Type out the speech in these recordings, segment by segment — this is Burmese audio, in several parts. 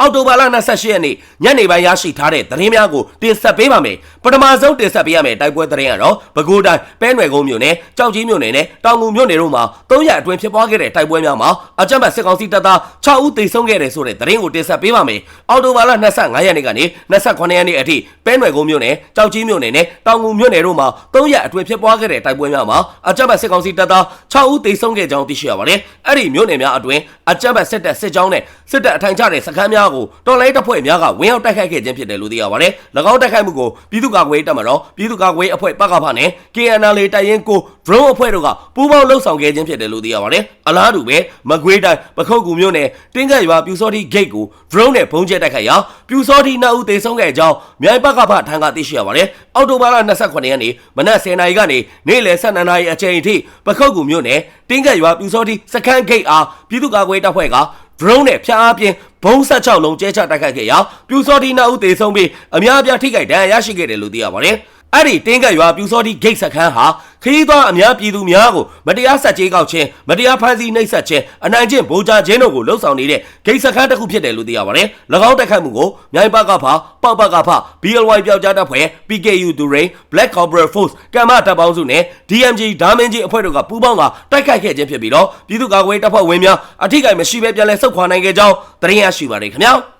အောက်တိုဘာလ28ရက်နေ့ညနေပိုင်းရရှိထားတဲ့သတင်းများကိုတင်ဆက်ပေးပါမယ်ပထမဆုံးတင်ဆက်ပေးရမယ့်တိုက်ပွဲသတင်းကတော့ပဲခူးတိုင်းပဲနွယ်ကုန်းမြို့နယ်ကြောက်ကြီးမြို့နယ်နဲ့တောင်ငူမြို့နယ်တို့မှာ၃ရက်အတွင်းဖြစ်ပွားခဲ့တဲ့တိုက်ပွဲများမှာအကြမ်းဖက်စစ်ကောင်စီတပ်သား6ဦးသေဆုံးခဲ့တယ်ဆိုတဲ့သတင်းကိုတင်ဆက်ပေးပါမယ်အောက်တိုဘာလ25ရက်နေ့ကနေ28ရက်နေ့အထိပဲနွယ်ကုန်းမြို့နယ်ကြောက်ကြီးမြို့နယ်နဲ့တောင်ငူမြို့နယ်တို့မှာ၃ရက်အတွင်းဖြစ်ပွားခဲ့တဲ့တိုက်ပွဲများမှာအကြမ်းဖက်စစ်ကောင်စီတပ်သား6ဦးသေဆုံးခဲ့ကြောင်းသိရှိရပါတယ်အဲ့ဒီမြို့နယ်များအတွင်းအကြမ်းဖက်စစ်တပ်စစ်ကြောင်းနဲ့စစ်တပ်အထိုင်ချတဲ့စခန်းများကိုတော်လိုင်းတပ်ဖွဲ့များကဝင်းရောက်တိုက်ခိုက်ခဲ့ခြင်းဖြစ်တယ်လို့သိရပါတယ်။၎င်းတိုက်ခိုက်မှုကိုပြည်သူ့ကာကွယ်ရေးတပ်မတော်ပြည်သူ့ကာကွယ်ရေးအဖွဲ့ပကဖနဲ့ KNL တိုင်ရင်ကို drone အဖွဲ့တို့ကပူးပေါင်းလှုပ်ဆောင်ခဲ့ခြင်းဖြစ်တယ်လို့သိရပါတယ်။အလားတူပဲမကွေးတိုင်းပခုတ်ကူမြို့နယ်တင်းကပ်ရွာပြူစောတိ gate ကို drone နဲ့ဘုံကျဲတိုက်ခိုက်ရာပြူစောတိနှစ်ဦးသေဆုံးခဲ့ကြောင်းမြိုင်ပကဖထံကသိရှိရပါတယ်။အောက်တိုဘာလ28ရက်နေ့မနက်10:00နာရီကနေနေ့လယ်12:00နာရီအချိန်ထိပခုတ်ကူမြို့နယ်တင်းကပ်ရွာပြူစောတိစခန်း gate အားပြည်သူ့ကာကွယ်ရေးတပ်ဖွဲ့က drone နဲ့ဖျားအပြင်းဘုံဆက်6လုံးကျဲချတိုက်ခိုက်ခဲ့ရာပြူစောတိနာဦးသေဆုံးပြီးအများအပြားထိခိုက်ဒဏ်ရာရရှိခဲ့တယ်လို့သိရပါတယ်။ အဲ့ဒီတင်းကပ်ရွာပြူစောတိဂိတ်စခန်းဟာခရီးသွားအများပြည်သူများကိုမတရားဆက်ကြေးကောက်ခြင်းမတရားဖမ်းဆီးနှိပ်စက်ခြင်းအနိုင်ကျင့်ဗိုလ်ချခြင်းတို့ကိုလှုံ့ဆော်နေတဲ့ဂိတ်စခန်းတစ်ခုဖြစ်တယ်လို့သိရပါတယ်။၎င်းတိုက်ခိုက်မှုကိုမြိုင်ဘကဖပေါက်ဘကဖ BLY ပြောက်ကြားတပ်ဖွဲ့ PKU ဒူရိန် Black Cobra Force ကမ္ဘာတပ်ပေါင်းစုနဲ့ DMG ဒါမင်းကြီးအဖွဲ့တို့ကပူးပေါင်းကတိုက်ခိုက်ခဲ့ခြင်းဖြစ်ပြီးတော့ပြည်သူ့ကာကွယ်တပ်ဖွဲ့ဝင်များအထိကိမရှိဘဲပြန်လည်ဆုတ်ခွာနိုင်ခဲ့ကြောင်းသတင်းရရှိပါတယ်ခင်ဗျာ။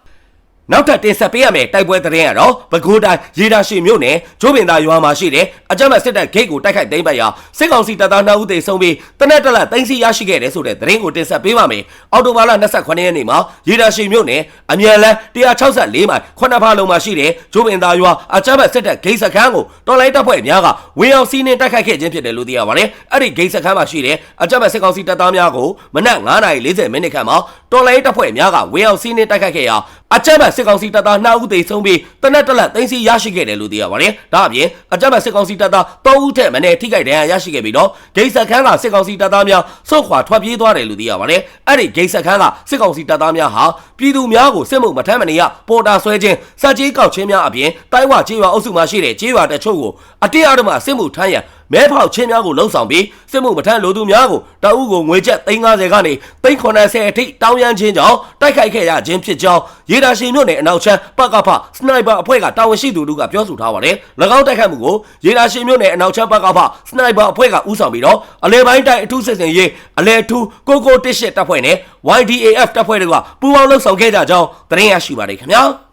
နောက်ထပ်တင်ဆက်ပေးရမယ့်တိုက်ပွဲသတင်းကတော့ပဲခူးတိုင်းရေတာရှိမြို့နယ်ကျိုးပင်သာရွာမှာရှိတဲ့အကြမ်းဖက်စစ်တပ်ဂိတ်ကိုတိုက်ခိုက်သိမ်းပိုက်ရာစစ်ကောင်စီတပ်သား2ဦးသေဆုံးပြီးတနက်တလက်သိမ်းဆီးရရှိခဲ့တဲ့ဆိုတဲ့သတင်းကိုတင်ဆက်ပေးပါမယ်။အော်တိုဘာလ28ရက်နေ့မှာရေတာရှိမြို့နယ်အမြန်လန်း164မိုင်ခွနဖာလုံးမှာရှိတဲ့ကျိုးပင်သာရွာအကြမ်းဖက်စစ်တပ်ဂိတ်စခန်းကိုတော်လိုင်းတပ်ဖွဲ့များကဝင်းအောင်စီးနှင်းတိုက်ခိုက်ခဲ့ခြင်းဖြစ်တယ်လို့သိရပါတယ်။အဲ့ဒီဂိတ်စခန်းမှာရှိတဲ့အကြမ်းဖက်စစ်ကောင်စီတပ်သားများကိုမနက်9:40မိနစ်ခန့်မှာတော်လိုင်းတပ်ဖွဲ့များကဝင်းအောင်စီးနှင်းတိုက်ခိုက်ခဲ့ရာအကြမ်းဖက်စစ်ကောင်စီတပ်သား2ဦးသေဆုံးပြီးတနက်တလက်သိမ်းဆီးရရှိခဲ့တယ်လို့သိရပါတယ်။ဒါအပြင်အကြမ်းဖက်စစ်ကောင်စီတပ်သား3ဦးထက်မနည်းထိခိုက်ဒဏ်ရာရရှိခဲ့ပြီးတော့ဂိတ်ဆက်ခန်းကစစ်ကောင်စီတပ်သားများစုခွာထွက်ပြေးသွားတယ်လို့သိရပါတယ်။အဲ့ဒီဂိတ်ဆက်ခန်းကစစ်ကောင်စီတပ်သားများဟာပြည်သူများကိုစစ်မှုမထမ်းမနေရပေါ်တာဆွဲခြင်းစက်ကြီးကောက်ခြင်းများအပြင်တိုင်းဝကျေးရွာအုပ်စုမှာရှိတဲ့ကျေးရွာတချို့ကိုအတိအရမစစ်မှုထမ်းရန် မဲဖောက်ချင်းများကိုလှုံ့ဆော်ပြီးစစ်မှုမထမ်းလိုသူများကိုတအုပ်ကိုငွေကျပ်350ကနေ380အထိတောင်းရမ်းခြင်းကြောင့်တိုက်ခိုက်ခဲ့ရခြင်းဖြစ်ကြောင်းရေဒါရှင်မြို့နယ်အနောက်ချမ်းပကဖစနိုက်ပါအဖွဲ့ကတာဝန်ရှိသူတို့ကပြောဆိုထားပါတယ်။၎င်းတိုက်ခိုက်မှုကိုရေဒါရှင်မြို့နယ်အနောက်ချမ်းပကဖစနိုက်ပါအဖွဲ့ကဦးဆောင်ပြီးတော့အလဲပိုင်းတိုင်းအထူးစစ်စင်ရေးအလဲထူးကိုကိုတစ်ရှစ်တပ်ဖွဲ့နဲ့ YDAF တပ်ဖွဲ့တို့ကပူးပေါင်းလှုပ်ဆောင်ခဲ့ကြကြောင်းသတင်းရရှိပါတယ်ခင်ဗျာ။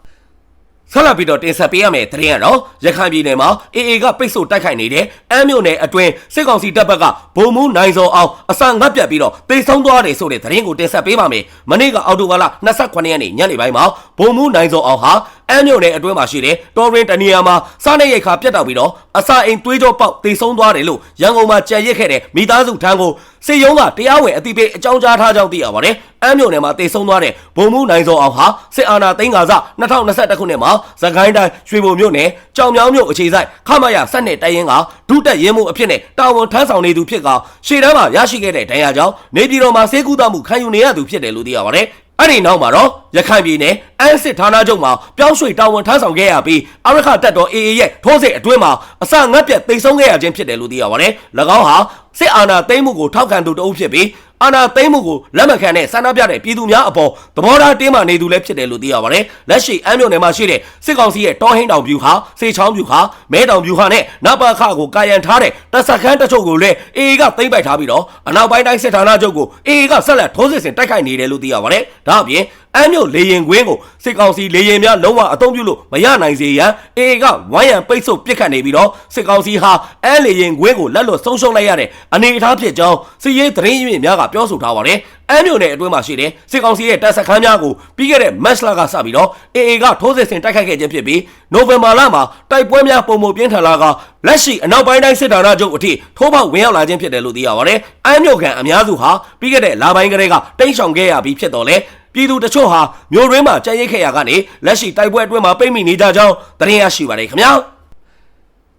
ဆက်လက်ပြီးတော့တင်ဆက်ပေးရမယ့်သတင်းကတော့ရခိုင်ပြည်နယ်မှာ AA ကပိတ်ဆို့တိုက်ခိုက်နေတဲ့အမ်းမြို့နယ်အတွင်းစစ်ကောင်စီတပ်ဘက်ကဗိုလ်မှူးနိုင်စောအောင်အစငတ်ပြတ်ပြီးတော့တိတ်ဆုံးသွားတယ်ဆိုတဲ့သတင်းကိုတင်ဆက်ပေးပါမယ်။မနေ့ကအောက်တိုဘာလ28ရက်နေ့ညနေပိုင်းမှာဗိုလ်မှူးနိုင်စောအောင်ဟာ အမ်းမြို့နယ်အတွင်းမှာရှိတဲ့တော်ရင်တနီယာမှာစားနေရိတ်ခါပြတ်တော့ပြီးတော့အစာအိမ်သွေးကြောပေါက်တိတ်ဆုံးသွားတယ်လို့ရန်ကုန်မှာကြံရစ်ခဲ့တဲ့မိသားစုထံကိုစေယုံကတရားဝင်အသိပေးအကြောင်းကြားထားကြောင်းသိရပါတယ်။အမ်းမြို့နယ်မှာတိတ်ဆုံးသွားတဲ့ဗိုလ်မှူးနိုင်စောအောင်ဟာစစ်အာဏာသိမ်းကာစ2021ခုနှစ်မှာသခိုင်းတိုင်းရွှေဘုံမြို့နယ်ကြောင်မြောင်းမြို့အခြေစိုက်ခမရဆက်နဲ့တိုင်ရင်ကဒုတက်ရဲမှုအဖြစ်နဲ့တာဝန်ထမ်းဆောင်နေသူဖြစ်ကရှေ့တန်းမှာရရှိခဲ့တဲ့ဒဏ်ရာကြောင့်နေပြည်တော်မှာစေကူတာမှုခံယူနေရသူဖြစ်တယ်လို့သိရပါတယ်။ အဲ့ဒီနောက်မှာတော့ရခိုင်ပြည်နယ်အမ်းစစ်ဌာနချုပ်မှာပြောင်းရွှေ့တာဝန်ထမ်းဆောင်ခဲ့ရပြီးအရခတက်တော် AA ရဲ့ထိုးစစ်အတွင်းမှာအစငတ်ပြတ်တိတ်ဆုံးခဲ့ရခြင်းဖြစ်တယ်လို့သိရပါတယ်။၎င်းဟာစစ်အာဏာသိမ်းမှုကိုထောက်ခံသူတအုပ်ဖြစ်ပြီး အာဏာသိမ်းမှုကိုလက်မခံတဲ့ဆန္ဒပြတဲ့ပြည်သူများအပေါ်သဘောထားတင်းမာနေသူလည်းဖြစ်တယ်လို့သိရပါတယ်။လက်ရှိအမ်းမြို့နယ်မှာရှိတဲ့စစ်ကောင်စီရဲ့တောဟင်းတောင်ဗျူဟာစေချောင်းဗျူဟာမဲတောင်ဗျူဟာနဲ့နပခကိုကာယံထားတဲ့တပ်စခန်းတချို့ကိုလည်း AA ကသိမ်းပိုက်ထားပြီးတော့အနောက်ပိုင်းတိုင်းစစ်ဌာနချုပ်ကို AA ကဆက်လက်ထိုးစစ်ဆင်တိုက်ခိုက်နေတယ်လို့သိရပါတယ်။ဒါအပြင် အမ်းမြို့လေရင်ကွင်းကိုစစ်ကောင်စီလေရင်များလုံးဝအသုံးပြုလို့မရနိုင်စေရန် AA ကဝိုင်းရန်ပိတ်ဆို့ပစ်ခတ်နေပြီးတော့စစ်ကောင်စီဟာအမ်းလေရင်ကွင်းကိုလက်လွတ်ဆုံးရှုံးလိုက်ရတဲ့အနေအထားဖြစ်ကြောင်းစစ်ရေးသတင်းရင်းမြစ်များကပြောဆိုထားပါတယ်။အမ်းမြို့နယ်အတွင်းမှာရှိတဲ့စစ်ကောင်စီရဲ့တပ်စခန်းများကိုပြီးခဲ့တဲ့မတ်လကစပြီးတော့ AA ကထိုးစစ်ဆင်တိုက်ခိုက်ခဲ့ခြင်းဖြစ်ပြီးနိုဝင်ဘာလမှာတိုက်ပွဲများပုံမပြင်းထန်လာကလက်ရှိအနောက်ပိုင်းတိုင်းစစ်ဌာနချုပ်အထိထိုးပေါက်ဝင်ရောက်လာခြင်းဖြစ်တယ်လို့သိရပါတယ်။အမ်းမြို့ကန်အများစုဟာပြီးခဲ့တဲ့လပိုင်းကလေးကတိန့်ရှောင်ခဲ့ရပြီးဖြစ်တော့လေ ပြည်သူတချို့ဟာမြို့ရင်းမှာကြံ့ရိတ်ခဲ့ရကနေလက်ရှိတိုက်ပွဲအတွင်းမှာပိတ်မိနေကြကြောင်းသတင်းရရှိပါတယ်ခင်ဗျာ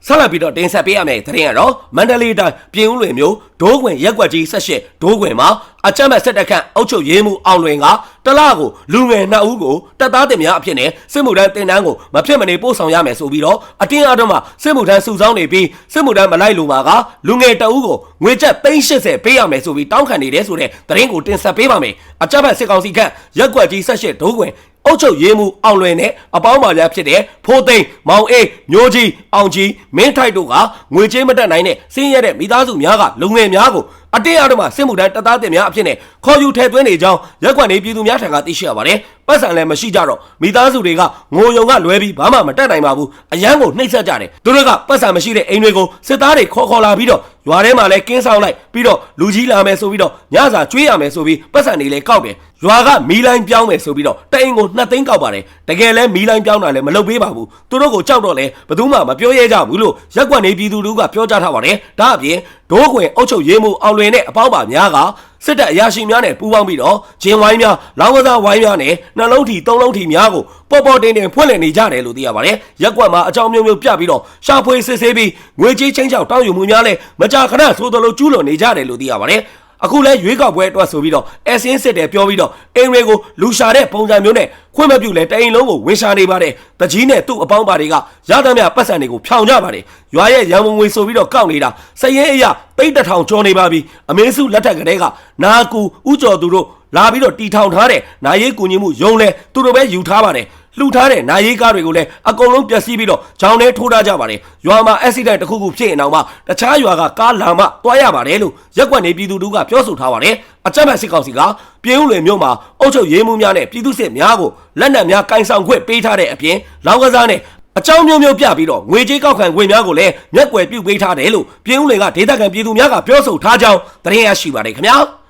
ဆက်လက်ပြီးတော့တင်ဆက်ပေးရမယ့်သတင်းကတော့မန္တလေးတိုင်းပြင်ဦးလွင်မြို့ဒိုးခွင်ရက်ွက်ကြီး18ဒိုးခွင်မှာအကြမ်းမဲ့စစ်တပ်ခန့်အုပ်ချုပ်ရေးမှုအောင်လွင်ကတလကိုလူငယ်နှစ်ဦးကိုတပ်သားတင်များအဖြစ်နဲ့စစ်မှုထမ်းတင်တန်းကိုမဖြစ်မနေပို့ဆောင်ရမယ်ဆိုပြီးတော့အတင်းအဓမ္မစစ်မှုထမ်းစုဆောင်းနေပြီးစစ်မှုထမ်းမလိုက်လို့ပါကလူငယ်တအုပ်ကိုငွေကျပ်380ပေးရမယ်ဆိုပြီးတောင်းခံနေတယ်ဆိုတဲ့သတင်းကိုတင်ဆက်ပေးပါမယ်အကြမ်းမဲ့စစ်ကောင်စီခန့်ရက်ွက်ကြီး18ဒိုးခွင် အုတ်ချုပ်ရေးမှုအောင်လွင်နဲ့အပေါင်းပါများဖြစ်တဲ့ဖိုးသိန်းမောင်အေးမျိုးကြီးအောင်ကြီးမင်းထိုက်တို့ကငွေကြေးမတက်နိုင်တဲ့စင်းရဲတဲ့မိသားစုများကလူငယ်များကို အတင်းအဓမ္မစစ်မှုထမ်းတပ်သားတင်များအဖြစ်နဲ့ခေါ်ယူထည့်သွင်းနေကြောင်းရက်ကွက်နေပြည်သူများထံကသိရှိရပါတယ်။ပတ်စံလည်းမရှိကြတော့မိသားစုတွေကငိုယုံကလွဲပြီးဘာမှမတက်နိုင်ပါဘူး။အရန်ကိုနှိပ်စက်ကြတယ်။သူတို့ကပတ်စံမရှိတဲ့အိမ်တွေကိုစစ်သားတွေခေါ်ခေါ်လာပြီးတော့ရွာထဲမှာလည်းကင်းဆောင်လိုက်ပြီးတော့လူကြီးလာမယ်ဆိုပြီးတော့ညစာကျွေးရမယ်ဆိုပြီးပတ်စံတွေလည်းကောက်တယ်။ရွာကမီးလိုင်းပြောင်းမယ်ဆိုပြီးတော့တအိမ်ကိုနှစ်သိန်းကောက်ပါတယ်။တကယ်လဲမီးလိုင်းပြောင်းတာလည်းမလုပ်ပေးပါဘူး။သူတို့ကိုကြောက်တော့လဲဘယ်သူမှမပြောရဲကြဘူးလို့ရက်ကွက်နေပြည်သူတို့ကပြောကြားထားပါတယ်။ဒါအပြင်ဒိုးခွင်အုတ်ချုပ်ရေးမှုအောင်လွင်တဲ့အပေါင်းပါများကစစ်တပ်အရာရှိများနဲ့ပူးပေါင်းပြီးတော့ဂျင်းဝိုင်းများလောင်းကစားဝိုင်းများနဲ့နှလုံးထီသုံးလုံးထီများကိုပေါ်ပေါ်တင်တင်ဖွင့်လှစ်နေကြတယ်လို့သိရပါတယ်။ရက်ကွက်မှာအကြောင်းမျိုးမျိုးပြပြီးတော့ရှာဖွေစစ်ဆေးပြီးငွေကြေးချင်းချောက်တောင်းယူမှုများလည်းမကြာခဏဆိုသလိုကျူးလွန်နေကြတယ်လို့သိရပါတယ်။ အခုလဲရွေးကောက်ပွဲအတွက်ဆိုပြီးတော့အစင်းစစ်တယ်ပြောပြီးတော့အင်တွေကိုလူရှာတဲ့ပုံစံမျိုးနဲ့ခွင့်မပြုလဲတအိမ်လုံးကိုဝင်ရှာနေပါတယ်တကြီးနဲ့သူ့အပေါင်းပါတွေကရသမျှပတ်စံတွေကိုဖြောင်ကြပါတယ်ရွာရဲ့ရန်ဝင်ငွေဆိုပြီးတော့ကောက်နေတာစရင်အရာပိတ်တထောင်ကျော်နေပါပြီအမင်းစုလက်ထက်ကလေးကနာကူဥကျော်သူတို့လာပြီးတော့တီထောင်ထားတဲ့နာရေးကူညီမှုယုံလဲသူတို့ပဲယူထားပါတယ် လှူထားတဲ့နာရေးကားတွေကိုလည်းအကုန်လုံးပျက်စီးပြီးတော့ဂျောင်းထဲထိုးထားကြပါတယ်။ရွာမှာအက်ဆီဒန့်တစ်ခုခုဖြစ်ရင်တော့မှတခြားရွာကကားလာမှတွားရပါတယ်လို့ရက်ကွက်နေပြည်သူတို့ကပြောဆိုထားပါတယ်။အကြမ်းဖက်စစ်ကောင်စီကပြည်ဦးလွင်မြို့မှာအုပ်ချုပ်ရေးမှုများနဲ့ပြည်သူစစ်များကိုလက်နက်များကင်ဆောင်ခွင့်ပေးထားတဲ့အပြင်လောင်းကစားနဲ့အကြောင်းမျိုးမျိုးပြပြီးတော့ငွေကြေးကောက်ခံငွေများကိုလည်းမျက်ကွယ်ပြုတ်ပေးထားတယ်လို့ပြည်ဦးလွင်ကဒေသခံပြည်သူများကပြောဆိုထားကြောင်းသတင်းရရှိပါတယ်ခင်ဗျာ။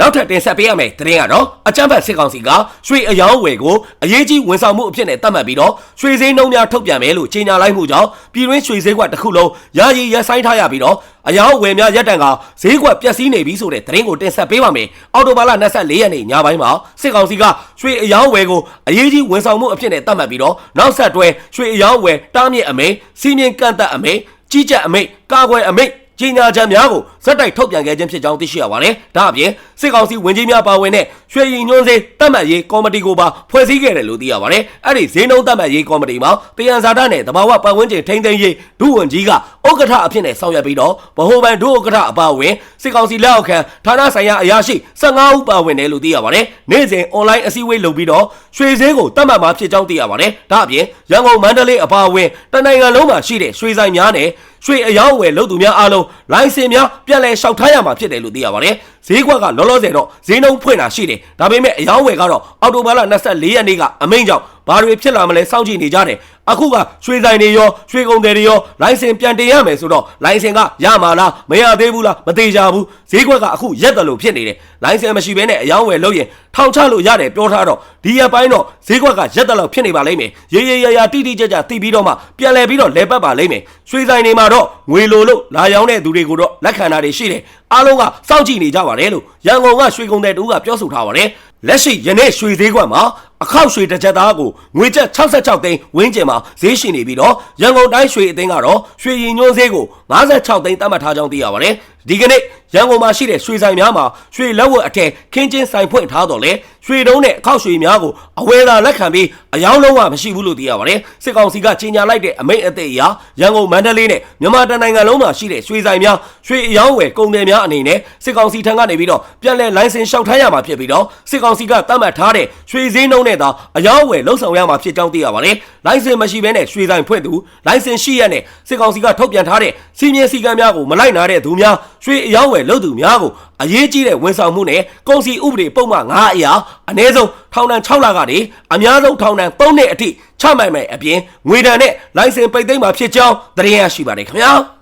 နောက်ထပ်တင်ဆက်ပေးရမယ့်သတင်းကတော့အကြမ်းဖက်စစ်ကောင်စီကရွှေအယောင်းဝယ်ကိုအရေးကြီးဝန်ဆောင်မှုအဖြစ်နဲ့သတ်မှတ်ပြီးတော့ရွှေစည်းနှုံများထုတ်ပြန်မယ်လို့ကြေညာလိုက်မှုကြောင့်ပြည်တွင်းရွှေစည်းကွက်တစ်ခုလုံးယာယီရပ်ဆိုင်းထားရပြီးတော့အယောင်းဝယ်များရပ်တန့်ကဈေးကွက်ပျက်စီးနေပြီဆိုတဲ့သတင်းကိုတင်ဆက်ပေးပါမယ်။အော်တိုဘာလ24ရက်နေ့ညပိုင်းမှာစစ်ကောင်စီကရွှေအယောင်းဝယ်ကိုအရေးကြီးဝန်ဆောင်မှုအဖြစ်နဲ့သတ်မှတ်ပြီးတော့နောက်ဆက်တွဲရွှေအယောင်းဝယ်တားမြစ်အမိန့်စီမင်းကန့်သက်အမိန့်ကြီးကြပ်အမိန့်ကာကွယ်အမိန့် ကြီးညာချက်များကိုစက်တိုက်ထုတ်ပြန်ခဲ့ခြင်းဖြစ်ကြောင်းသိရှိရပါတယ်။ဒါအပြင်စစ်ကောင်စီဝင်ကြီးများပါဝင်တဲ့ရွှေရင်ညွှန်းစေးတတ်မှတ်ရေးကော်မတီကိုပါဖွဲ့စည်းခဲ့တယ်လို့သိရပါတယ်။အဲ့ဒီဈေးနှုန်းတတ်မှတ်ရေးကော်မတီမှာတယံဇာတနဲ့တဘာဝပတ်ဝန်းကျင်ထိန်းသိမ်းရေးဒုဝန်ကြီးကဥက္ကဋ္ဌအဖြစ်နဲ့ဆောင်ရွက်ပြီးတော့ဗဟိုဘဏ်ဒုဥက္ကဋ္ဌအပါအဝင်စစ်ကောင်စီလက်အောက်ခံဌာနဆိုင်ရာအရာရှိ15ဦးပါဝင်တယ်လို့သိရပါတယ်။နေ့စဉ်အွန်လိုင်းအစည်းအဝေးလုပ်ပြီးတော့ရွှေဈေးကိုတတ်မှတ်မှာဖြစ်ကြောင်းသိရပါတယ်။ဒါအပြင်ရန်ကုန်မန္တလေးအပါအဝင်တနိုင်ငံလုံးမှာရှိတဲ့ရွှေဆိုင်များနဲ့ ရွှေအယောင်းဝယ်လုပ်သူများအားလုံးလိုင်စင်များပြန်လည်လျှောက်ထားရမှာဖြစ်တယ်လို့သိရပါတယ်။ဈေးကွက်ကလောလောဆယ်တော့ဈေးနှုန်းဖွင့်တာရှိတယ်။ဒါပေမဲ့အယောင်းဝယ်ကတော့အော်တိုဘာလ24ရက်နေ့ကအမိန့်ကြောင့် ဘာတွေဖြစ်လာမလဲစောင့်ကြည့်နေကြတယ်။အခုကရွှေဆိုင်တွေရောရွှေကုန်တွေရောလိုင်စင်ပြန်တင်ရမယ်ဆိုတော့လိုင်စင်ကရမှာလားမရသေးဘူးလားမသေးကြဘူး။ဈေးကွက်ကအခုရက်တယ်လို့ဖြစ်နေတယ်။လိုင်စင်မရှိဘဲနဲ့အယောင်းဝယ်လုပ်ရင်ထောင်ချလို့ရတယ်ပြောထားတော့ဒီရက်ပိုင်းတော့ဈေးကွက်ကရက်တယ်လို့ဖြစ်နေပါလိမ့်မယ်။ရေရေရရတိတိကျကျသိပြီးတော့မှပြန်လဲပြီးတော့လဲပတ်ပါလိမ့်မယ်။ရွှေဆိုင်တွေမှာတော့ငွေလိုလို့လာရောင်းတဲ့သူတွေကိုတော့လက်ခံတာတွေရှိတယ်။အားလုံးကစောင့်ကြည့်နေကြပါတယ်လို့ရန်ကုန်ကရွှေကုန်တဲ့တူကပြောဆိုထားပါတယ်။လက်ရှိယနေ့ရွှေဈေးကွက်မှာ အခောက်ရွှေတစ်ချက်သားကိုငွေကျပ်66သိန်းဝန်းကျင်မှာဈေးရှိနေပြီးတော့ရန်ကုန်တိုင်းရွှေအသင်းကတော့ရွှေရင်ညွှန်းဈေးကို56သိန်းသတ်မှတ်ထားကြောင်းသိရပါတယ်။ ဒီကနေ့ရန်ကုန်မှာရှိတဲ့ရွှေဆိုင်များမှာရွှေလက်ဝတ်အထက်ခင်းချင်းဆိုင်ဖွင့်ထားတော့လေရွှေတုံးနဲ့အခောက်ရွှေများကိုအဝယ်သာလက်ခံပြီးအယောင်းလုံးဝမရှိဘူးလို့သိရပါတယ်။စစ်ကောင်စီကကြီးညာလိုက်တဲ့အမိန့်အသေးအရရန်ကုန်မန္တလေးနဲ့မြန်မာတိုင်းနိုင်ငံလုံးမှာရှိတဲ့ရွှေဆိုင်များရွှေအယောင်းဝယ်ကုန်တယ်များအနေနဲ့စစ်ကောင်စီထံကနေပြီးတော့ပြန်လည်လိုင်စင်လျှောက်ထားရမှာဖြစ်ပြီးတော့စစ်ကောင်စီကသတ်မှတ်ထားတဲ့ရွှေစည်းနှုန်းနဲ့သာအယောင်းဝယ်လှုပ်ဆောင်ရမှာဖြစ်ကြောင်းသိရပါတယ်။လိုင်စင်မရှိဘဲနဲ့ရွှေဆိုင်ဖွင့်သူလိုင်စင်ရှိရတဲ့စစ်ကောင်စီကထုတ်ပြန်ထားတဲ့စီမင်းစည်းကမ်းများကိုမလိုက်နာတဲ့သူများ ရွှေအယောင်းဝယ်လုပ်သူများကိုအရေးကြီးတဲ့ဝန်ဆောင်မှုနဲ့ကုန်စည်ဥပဒေပုံမှန်9အရာအနည်းဆုံးထောင်ဒဏ်6လကနေအများဆုံးထောင်ဒဏ်3နှစ်အထိချမှတ်မယ်အပြင်ငွေဒဏ်နဲ့လိုင်စင်ပိတ်သိမ်းမှာဖြစ်ကြောင်းသတင်းရရှိပါတယ်ခင်ဗျာ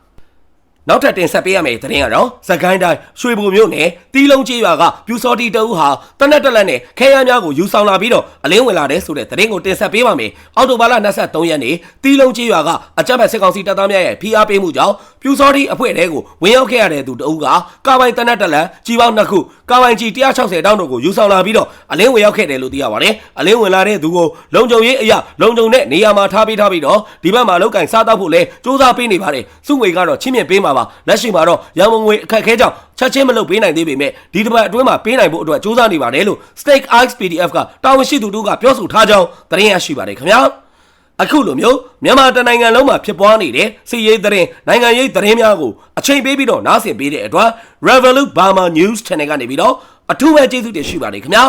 နောက်ထပ်တင်ဆက်ပေးရမယ့်သတင်းကတော့စကိုင်းတိုင်းရွှေဘုံမြို့နယ်တီးလုံးကျေးရွာကပြူစောတီတအူးဟာတနက်တက်လက်နဲ့ခဲရမ်းများကိုယူဆောင်လာပြီးတော့အလင်းဝင်လာတဲ့ဆိုတဲ့သတင်းကိုတင်ဆက်ပေးပါမယ်။အောက်တိုဘာလ23ရက်နေ့တီးလုံးကျေးရွာကအကြမ်းဖက်စစ်ကောင်စီတပ်သားများရဲ့ဖိအားပေးမှုကြောင့်ပြူစောတီအဖွဲ့တဲကိုဝင်ရောက်ခဲ့ရတဲ့သူတအူးကကာပိုင်တနက်တက်လက်ကြီးပေါင်းနှစ်ခုကာပိုင်ကြီး160တောင်းတို့ကိုယူဆောင်လာပြီးတော့အလင်းဝင်ရောက်ခဲ့တယ်လို့သိရပါတယ်။အလင်းဝင်လာတဲ့သူကိုလုံခြုံရေးအရာလုံခြုံတဲ့နေရာမှာထားပေးထားပြီးတော့ဒီဘက်မှာလောက်ကင်စားတောက်ဖို့လဲစူးစမ်းပေးနေပါတယ်။စုငွေကတော့ချင်းမြင့်ပေးမှာပါလက်ရှိမှာတော့ရန်ကုန်ငွေအခက်အခဲကြောင့်ချက်ချင်းမလုပ်ပေးနိုင်သေးပေမဲ့ဒီတစ်ပတ်အတွင်းမှာပေးနိုင်ဖို့အတွက်စူးစမ်းနေပါတယ်လို့ Stake Ice PDF ကတာဝန်ရှိသူတို့ကပြောဆိုထားကြောင်းသတင်းရရှိပါတယ်ခင်ဗျာအခုလိုမျိုးမြန်မာတနိုင်ငံလုံးမှာဖြစ်ပွားနေတဲ့စီရေးသတင်းနိုင်ငံရေးသတင်းများကိုအချိန်ပေးပြီးတော့နားဆင်ပေးတဲ့အတွက် Revolut Burma News Channel ကနေပြီးတော့အထူးပဲကျေးဇူးတင်ရှိပါတယ်ခင်ဗျာ